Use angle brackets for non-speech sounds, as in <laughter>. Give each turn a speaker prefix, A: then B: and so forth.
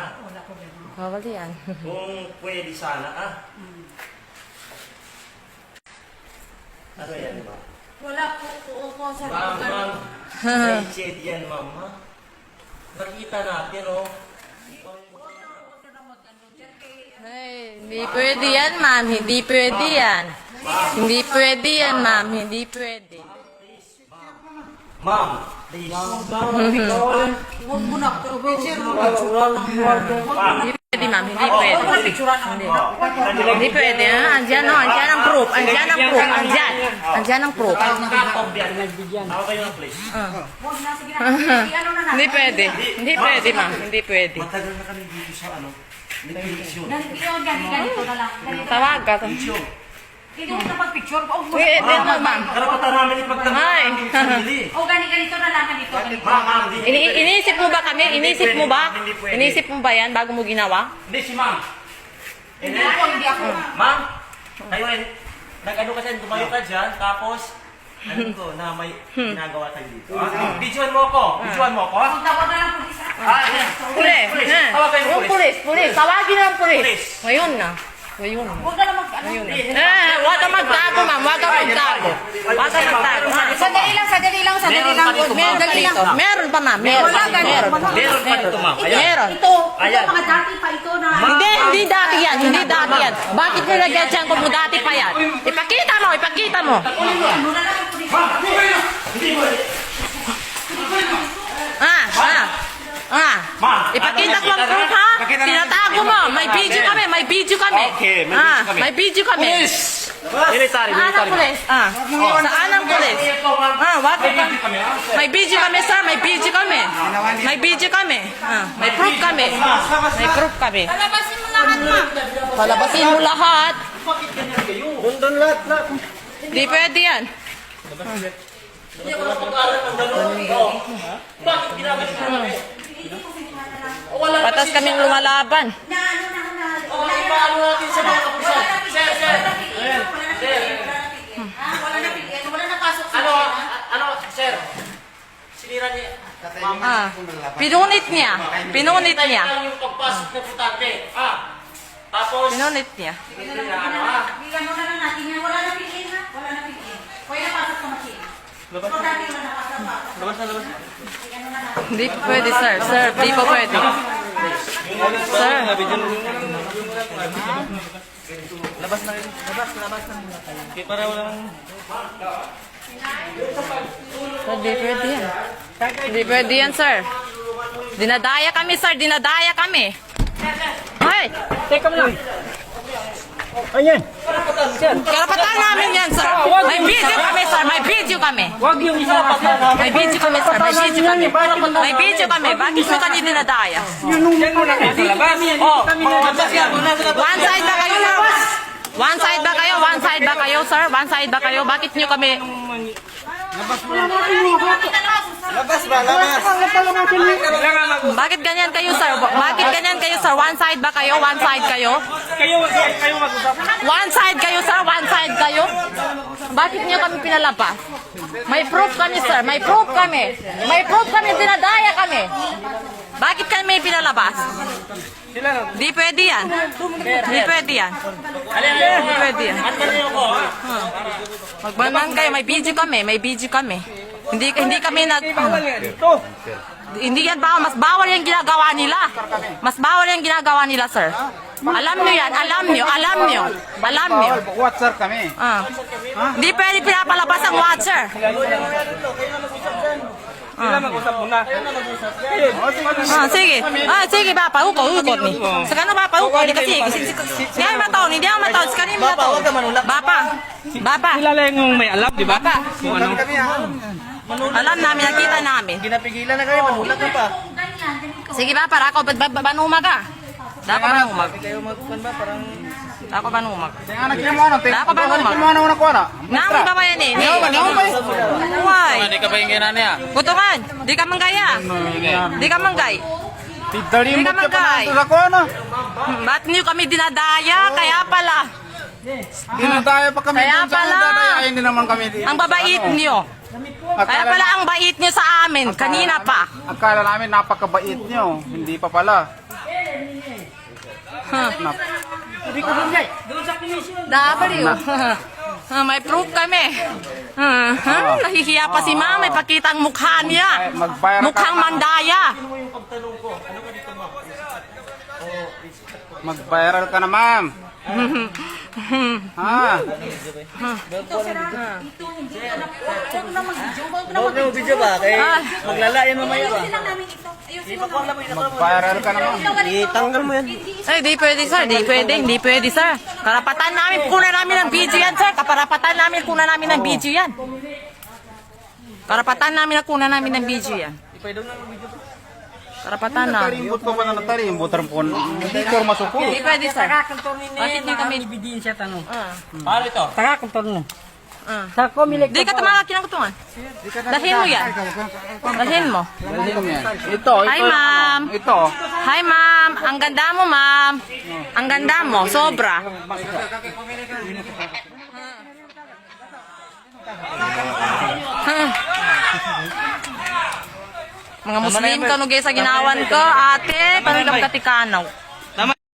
A: Wala ko ganun.
B: Bawal yan.
C: Kung pwede sana, ah. Ano yan, ba?
A: Wala po po po sa
C: Ma'am, ma'am. May shade yan, ma'am, ha? Nakita natin, oh.
B: Ay, hindi pwede yan, ma'am. Hindi pwede yan. Hindi pwede yan, ma'am. Hindi pwede.
C: Ma'am, please.
A: Huwag mo na pero.
C: Ma'am.
B: Hindi pwede, ma'am. Hindi pwede. Hindi. Hindi pwede, ha? Andyan, no? Andyan ang proof. Andyan ang proof. Andyan. Andyan ang proof.
C: Ako kayo ng place.
B: Hindi pwede. Hindi pwede, ma'am. Hindi pwede.
C: Matagal na kami dito sa ano. Nag-eleksyon.
A: Ganito Hindi mo na pag-picture. Oh,
B: Pwede na, ma'am.
C: Karapatan namin aming sarili. <laughs>
A: Oh, ganito, ganito na lang. Ganito.
C: Ma'am, ma'am.
B: Ini iniisip mo ba kami? Inisip mo ba? Inisip mo ba yan bago mo ginawa?
C: Hindi si ma'am.
A: Hindi ako, hindi ako.
C: Ma'am, kayo ay, nag-ano kasi, tumayo ka dyan, tapos, ano ko, na may ginagawa tayo dito. Ah, Videoan mo ako, videoan mo ako. ah.
A: Tawag na lang pulis.
C: Ah, yan.
B: Pulis.
C: Pulis. yung
B: Yung pulis, pulis. Tawagin na ang pulis.
C: Pulis.
B: Ngayon na. Ngayon na.
A: Huwag ka na mag... Ano?
B: Eh, huwag ka magtago, ma'am. Huwag ka magtago. Huwag ka magtago.
A: Sandali lang, sandali lang, sandali
C: Meron
A: lang.
B: Meron pa dito. Meron pa, ma'am. Meron pa. Meron pa.
C: Meron pa dito, ma'am.
B: Meron.
A: Ito, ito mga dati pa ito na...
B: Hindi, hindi dati yan. Hindi dati yan. Bakit nilagyan siya kung dati pa yan? Ipakita mo, ipakita mo.
A: Ano.
B: Ah, ah. Ah.
C: Ma'am,
B: Ipakita
C: ano
B: ko ang proof ha? Tinatago mo. May video kami.
C: Okay, may
B: Ah,
C: video kami.
B: May video kami.
C: Military,
B: Saan ang pulis? Ah. Saan ang pulis? Ah, wag ka pa. May video kami, sir. May video kami. May video kami. Ah, may proof kami. May proof kami.
A: Palabasin mo lahat, ma'am.
B: Palabasin mo lahat.
C: Doon, doon, lahat, lahat.
B: Di pwede yan.
C: Hindi ako napag-aaral ng gano'n. Oh. Bakit ginagalit mo kami?
B: Patas kaming lumalaban.
A: Na ano na.
C: Oh, ipaano natin sa mga kapusan. Sir, sir. Ayan, sir.
A: Ah, wala na pigil. Wala na pasok sa
C: Ano, ano, sir? Sinira niya.
B: Ah. Pinunit niya. Pinunit niya.
C: lang yung pagpasok ng putante. Ah. Tapos,
B: Pinunit niya.
C: ano, ah.
A: Bigyan mo na lang natin yan. Wala na pigil ha. Wala na pigil. Pwede na pasok sa machine. Labas na. wala.
C: Labas na, labas.
A: Na.
B: Hindi pwede, sir. Sir, di pa pwede. Sir.
C: Okay, pareho lang.
B: Hindi pwede yan. Hindi pwede yan, sir. Dinadaya kami, sir. Dinadaya kami. Ay!
D: Teka mo lang. Ayan.
B: Karapatan namin yan, sir. May video kami, sir. May video kami.
D: Wag yung isa pa.
B: May video kami, sir. May video kami. May video kami. Bakit mo kami dinadaya?
D: Yan mo na kayo sa labas.
B: Oh, one side ba kayo, sir? One side ba kayo? One side ba kayo, sir? One side ba kayo? Bakit nyo kami...
D: Labas ba? Labas. Kailangan mag
B: Bakit ganyan kayo, sir? Bakit ganyan kayo, sir? One side ba kayo? One side kayo?
D: kayo kayo mag-usap.
B: One side kayo, sir. One side kayo. Bakit niyo kami pinalabas? May proof kami, sir. May proof kami. May proof kami. Dinadaya kami. Bakit kami pinalabas?
D: Sila na.
B: Di pwede yan. Di pwede yan. Di pwede yan.
C: Ah.
B: Magbanang kayo. May video kami. May video kami. Hindi hindi kami nag... Hindi yan bawal. Mas bawal yung ginagawa nila. Mas bawal yung ginagawa nila, sir. Alam nyo yan. Alam nyo. Alam nyo. Alam nyo.
D: WhatsApp kami.
B: Ah. Hindi pwede pinapalabas ang watcher.
D: Sila mag-usap muna.
B: Ah, sige. Ah, sige, Papa. Uko, uko ni. Sa kano, Papa? Uko ni kasi. Hindi ako mataon. Hindi ako mataon. Sa kanino mataon? Bapa. Bapa.
D: Kilala yung may alam, di ba? Kung ano.
B: Alam namin, nakita namin.
C: Ginapigilan na kami, manulat na pa.
A: Ganyan, ganito.
B: Sige, Papa. Rako, ba- ba- ba- banumag ka. Dako banumag.
C: Kayo magkuhan ba, parang...
B: Dako banumag.
D: Kaya anak niya mo ano.
B: Dako banumag.
D: Ano na ko na?
B: Nami ba ba yan eh? Why?
D: Hindi ka ba yung gina niya?
B: Kutungan. Di ka manggaya. Di ka manggay. Hindi
D: mo
B: ka
D: pa na ko ano.
B: Hmm, Ba't niyo kami dinadaya? Kaya pala.
D: Dinadaya pa kami.
B: Kaya
D: sa
B: pala.
D: Din naman kami.
B: Ang babait niyo. Kaya pala ang bait niyo sa amin. Kanina pa.
D: akala namin napakabait nyo. Hindi pa pala.
B: W. Ah, may proof kami. Ah, ah, nahihiya pa si ma'am. May pakita ang mukha niya.
D: Mag-viral ka
B: Mukhang mandaya.
C: Ano?
D: Mag-viral ka na, ma'am. ha?
A: Huwag na
E: video ba? Kaya
B: Ah.
E: maglalayan mamaya ba?
D: Mag-viral ka na, ma'am.
E: Itanggal mo yan.
B: Ay, di pwede sir, di pwede, hindi pwede sir. Karapatan namin, kunan namin ng video yan sir. Karapatan namin, kunan namin ng video yan. Karapatan namin na kunan namin ng video yan. Karapatan na.
D: Tarimbot ko pa na natarimbot. Tarimbot. Hindi ko masukol.
B: Hindi pwede sir. Bakit di kami...
E: Ebidensya tanong.
B: Ah,
C: Paano ito?
E: Taka
B: ah.
E: Sa komilik
B: Di ka tamaga kinakutungan. Dalhin mo yan. Dalhin mo.
D: Ito,
B: Hi
D: ito.
B: ma'am.
D: Ito.
B: Hi ma'am. Ang ganda mo ma'am. Ang ganda mo. Sobra. Hmm. Mga Muslim ka sa ginawan ko, ate, ka katikanaw?